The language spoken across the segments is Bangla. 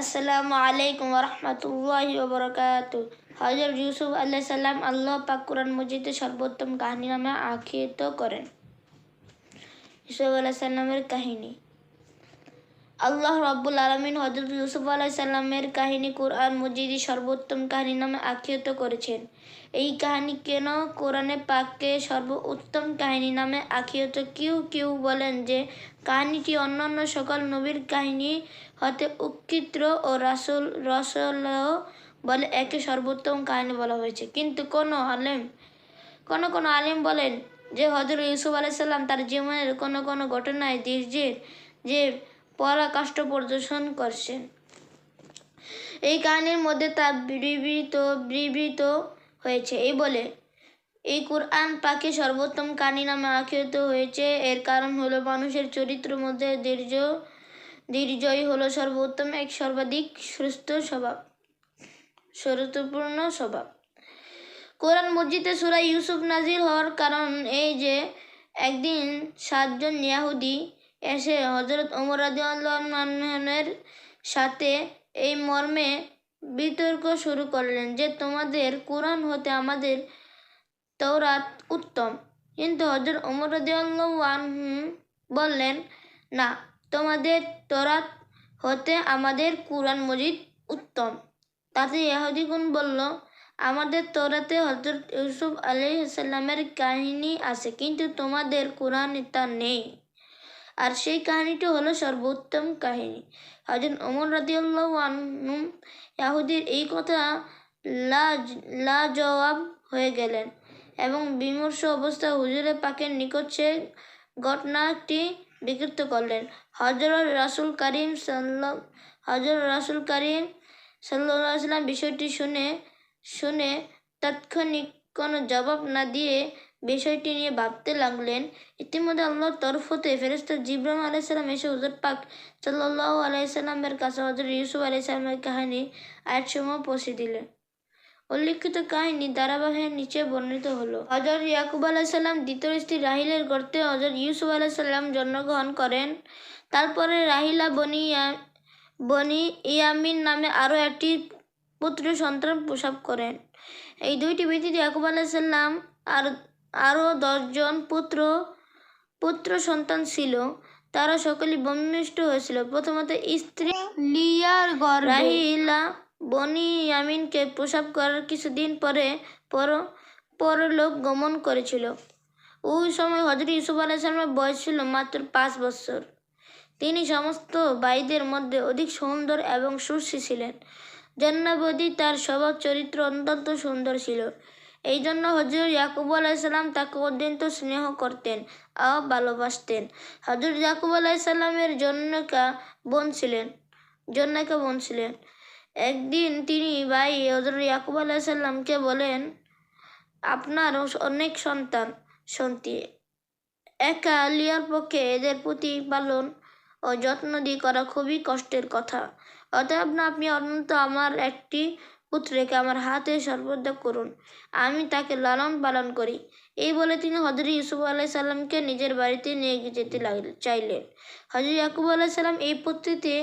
আসসালামু আলাইকুম রহমতুল্লাহ বরকাত হজরত ইউসুফ আল্লাহ সাল্লাম আল্লাহ পাক কোরআন সর্বোত্তম কাহিনী নামে আখ্যায়িত করেন। ইউসুফ আল্লাহ সাল্লামের কাহিনী। আল্লাহ রব্বুল আলমিন হজরত ইউসুফ আলাহ সাল্লামের কাহিনী কোরআন মজিদি সর্বোত্তম কাহিনী নামে আখ্যায়িত করেছেন। এই কাহিনী কেন? কোরআনে পাককে সর্বোত্তম কাহিনী নামে আখ্যায়িত কেউ কেউ বলেন যে, কাহিনীটি অন্যান্য সকল নবীর কাহিনী হতে উৎকৃষ্ট ও রাসুল রসল বলে একে সর্বোত্তম কাহিনী বলা হয়েছে। কিন্তু কোনো আলেম, কোনো কোনো আলিম বলেন যে হজরত ইউসুফ আলাইসাল্লাম তার জীবনের কোনো কোনো ঘটনায় ধৈর্যের যে পরাকাষ্ঠ প্রদর্শন করছেন এই কাহিনীর মধ্যে তা বিবৃত বিবৃত হয়েছে। এই বলে, এই কোরআন পাখি সর্বোত্তম কাহিনী নামে আখ্যায়িত হয়েছে। এর কারণ হলো, মানুষের চরিত্র মধ্যে দীর্ঘ দীর্ঘই হলো সর্বোত্তম এক সর্বাধিক সুস্থ স্বভাব সুরুত্বপূর্ণ স্বভাব। কোরআন মসজিদে সুরা ইউসুফ নাজির হওয়ার কারণ এই যে, একদিন সাতজন ইয়াহুদি এসে হজরত ওমর রাজিউল্লাহনের সাথে এই মর্মে বিতর্ক শুরু করলেন যে, তোমাদের কোরআন হতে আমাদের তৌরাত উত্তম। কিন্তু হজরত ওমর রাজিউল্লাহ বললেন, না, তোমাদের তৌরাত হতে আমাদের কোরআন মজিদ উত্তম। তাতে ইহুদিগুন বলল, আমাদের তোরাতে হজরত ইউসুফ আলাইসাল্লামের কাহিনী আছে, কিন্তু তোমাদের কোরআনে তা নেই। আর সেই কাহিনীটি হলো সর্বোত্তম কাহিনী। হজরত ওমর রাদিউল্লাহ ইয়াহুদির এই কথা লা জবাব হয়ে গেলেন এবং বিমর্ষ অবস্থা হুজুরে পাকের নিকট সে ঘটনাটি বিকৃত করলেন। হজরত রাসুল করিম সাল্লাম হজরত রাসুল করিম সাল্লাম বিষয়টি শুনে শুনে তাৎক্ষণিক কোনো জবাব না দিয়ে বিষয়টি নিয়ে ভাবতে লাগলেন। ইতিমধ্যে আল্লাহর তরফ হতে ফেরেস্তা জিব্রাহিম এসে হজরত পাক সাল্লাহ আলাইসাল্লামের কাছে হজরত ইউসুফ আলাইসাল্লামের কাহিনী, আয়াতসমূহ পৌঁছে দিলেন। উল্লিখিত কাহিনী ধারাবাহিকের নিচে বর্ণিত হলো হজরত ইয়াকুব আলাইসাল্লাম দ্বিতীয় স্ত্রী রাহিলের গর্তে হজরত ইউসুফ আলাইসাল্লাম জন্মগ্রহণ করেন। তারপরে রাহিলা বনি বনি ইয়ামিন নামে আরও একটি পুত্র সন্তান প্রসব করেন। এই দুইটি ব্যতীত ইয়াকুব আলাইসাল্লাম আর আরও দশজন পুত্র পুত্র সন্তান ছিল। তারা সকলে বন্মিষ্ট হয়েছিল। প্রথমত স্ত্রী লিয়ার গর রাহিলা বনি ইয়ামিনকে প্রসব করার কিছুদিন পরে পর, পরলোক গমন করেছিল। ওই সময় হজরত ইউসুফ আলাইসাল্লামের বয়স ছিল মাত্র পাঁচ বছর। তিনি সমস্ত ভাইদের মধ্যে অধিক সুন্দর এবং সুশ্রী ছিলেন। জন্নাবধি তার স্বভাব চরিত্র অত্যন্ত সুন্দর ছিল। এই জন্য হজর ইয়াকুব আলাইসাল্লাম তাকে অত্যন্ত স্নেহ করতেন ও ভালোবাসতেন। হজর ইয়াকুব আলাইসাল্লামের জন্যকা বোন ছিলেন জন্নাকা বোন ছিলেন। একদিন তিনি ভাই হজর ইয়াকুব আলাইসাল্লামকে বলেন, আপনার অনেক সন্তান, সন্তি, একা আলিয়ার পক্ষে এদের প্রতি পালন ও যত্ন দিয়ে করা খুবই কষ্টের কথা। অতএব আপনি অনন্ত আমার একটি পুত্রকে আমার হাতে সর্বদা করুন। আমি তাকে লালন পালন করি। এই বলে তিনি হজরত ইউসুফ আলাই সাল্লামকে নিজের বাড়িতে নিয়ে যেতে লাগলেন চাইলেন। হজরত ইয়াকুব আলাই সাল্লাম এই পুত্রিতে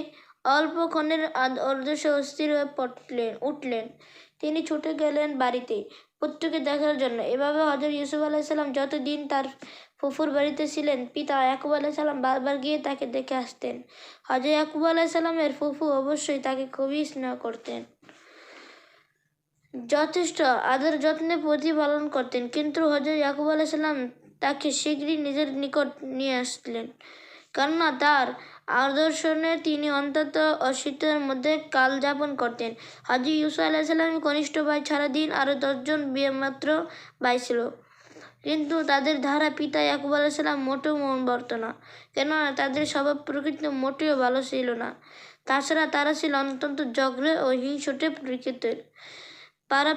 অল্পক্ষণের অর্ধশে অস্থির হয়ে পড়লেন, উঠলেন। তিনি ছুটে গেলেন বাড়িতে পুত্রকে দেখার জন্য। এভাবে হজরত ইউসুফ আলাইসাল্লাম যতদিন তার ফুফুর বাড়িতে ছিলেন, পিতা ইয়াকুব আলাইসাল্লাম বারবার গিয়ে তাকে দেখে আসতেন। হজরত ইয়াকুব আলাইসাল্লামের ফুফু অবশ্যই তাকে খুবই স্নেহ করতেন। যথেষ্ট আদর যত্নে প্রতিপালন করতেন। কিন্তু হজরত ইয়াকুব আলাইসাল্লাম তাকে শীঘ্রই নিজের নিকট নিয়ে আসলেন। কেননা তার আদর্শনে তিনি অন্তত অশীতের মধ্যে কাল যাপন করতেন। হাজি ইউসুফ আলাইসাল্লামের কনিষ্ঠ ভাই ছাড়া দিন আরও দশজন বিয়ে মাত্র ভাই ছিল কিন্তু তাদের ধারা পিতা ইয়াকুব আলাইসাল্লাম মোটেও মন বর্ত না। কেননা তাদের স্বভাব প্রকৃতি মোটেও ভালো ছিল না। তাছাড়া তারা ছিল অত্যন্ত জগ্রে ও হিংসটে প্রকৃতির। পাড়া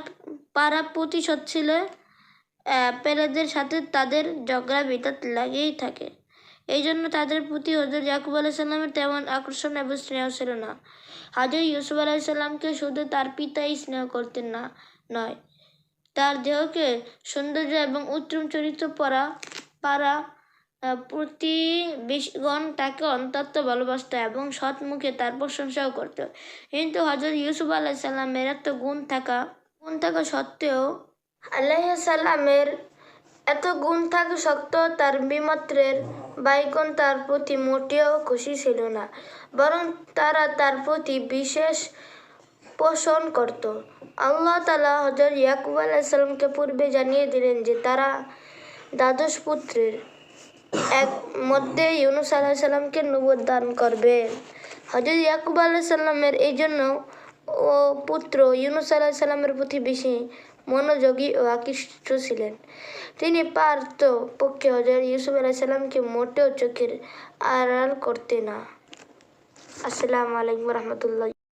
পাড়া প্রতিশোধ ছিল পেলেদের সাথে তাদের ঝগড়া বিতাত লাগেই থাকে। এই জন্য তাদের প্রতি হজরত ইয়াকুব আলাইসাল্লামের তেমন আকর্ষণ এবং স্নেহ ছিল না। হাজর ইউসুফ আলাইসাল্লামকে শুধু তার পিতাই স্নেহ করতেন না, নয়, তার দেহকে সৌন্দর্য এবং উত্তম চরিত্র পরা পারা আহ, প্রতিবেশীগণ তাকে অন্তত ভালোবাসত এবং সৎ মুখে তার প্রশংসাও করত। কিন্তু হজরত ইউসুফ আল্লাহ সাল্লামের এত গুণ থাকা গুণ থাকা সত্ত্বেও আল্লাহ সাল্লামের এত গুণ থাকা সত্ত্বেও তার বিমাত্রের বাইগণ তার প্রতি মোটেও খুশি ছিল না বরং তারা তার প্রতি বিশেষ পোষণ করত। আল্লাহ তালা হজরত ইয়াকুব আলাইসাল্লামকে পূর্বে জানিয়ে দিলেন যে তারা দ্বাদশ পুত্রের এক মধ্যে ইউনুস আলাহ সাল্লামকে দান করবে। হজরত ইয়াকুব আলাহ সাল্লামের এই জন্য ও পুত্র ইউনুস আলাহ সাল্লামের প্রতি বেশি মনোযোগী ও আকৃষ্ট ছিলেন। তিনি পারত পক্ষে হজরত ইউসুফ আলাহ সাল্লামকে মোটেও চোখের আড়াল করতে না। আসসালামু আলাইকুম রহমতুল্লাহ।